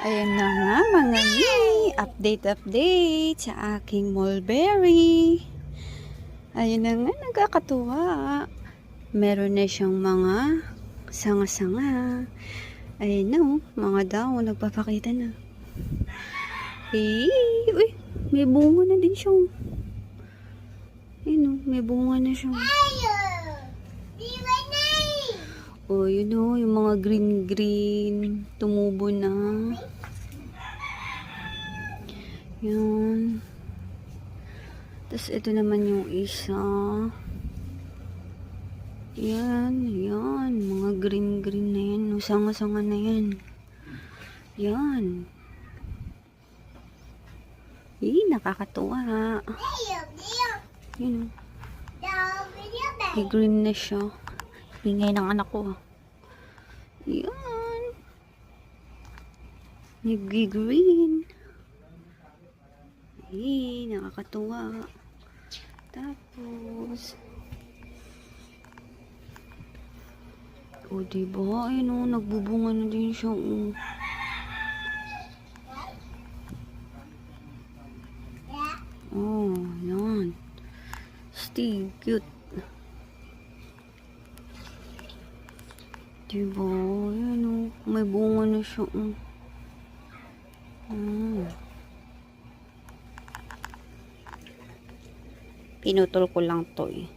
Ayan na nga mga mi, update update sa aking mulberry. Ayun na nga, nagkakatuwa. Meron na siyang mga sanga-sanga. Ayun na oh, mga daw, nagpapakita na. Eh, uy, may bunga na din siya. oh. Ayun oh, may bunga na siya. Oh, yun oh, yung mga green-green, tumubo na. Yan. Tapos ito naman yung isa. Yan, yan. Mga green-green na yan. Sanga-sanga na yan. Yan. Eh, nakakatuwa. Yun oh. May green na siya. Bingay ng anak ko. Yan. Nag-green. Eh, nakakatuwa. Tapos, o diba, ayun o, nagbubunga na din siya. Oh. Oh, yan. Steve, cute. Diba? Yan o. May bunga na siya. Oh. Mm. Pinutol ko lang to eh.